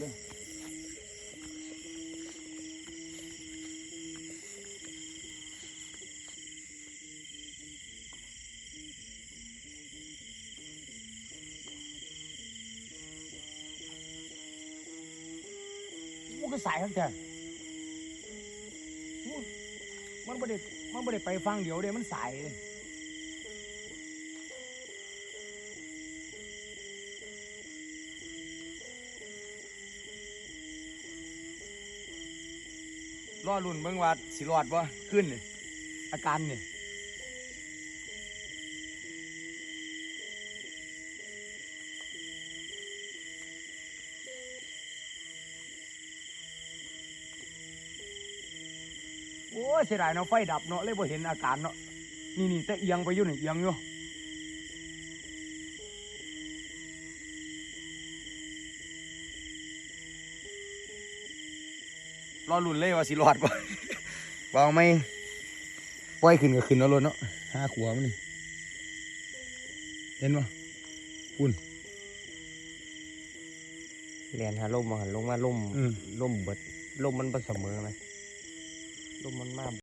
มันก็สายทั้งแต่มันไม่ได้มันไม่ได้ไปฟังเดี๋ยวเดียวมันสายเลย รอรุ่นเบิ่งว่าสิรอดบ่ขึ้นนี่อาการนี่โอ้เสียดายเนาะไฟดับเนาะเลยบ่เห็นอาการเนาะนี่นี่แต่เอียงไปอยู่นี่เอียงอยู่ รอรุ่นเลยว่าสิรอดบ่วางไม่ปล่อยขึ้นก็ขึ้นแล้วรถเนาะห้าขวบมันนี่เห็นบ่คุณเรียนหาลมมาหันลงมาลมอืม ลมเบิดลมมันบ่เสมอไหมลมมันมาก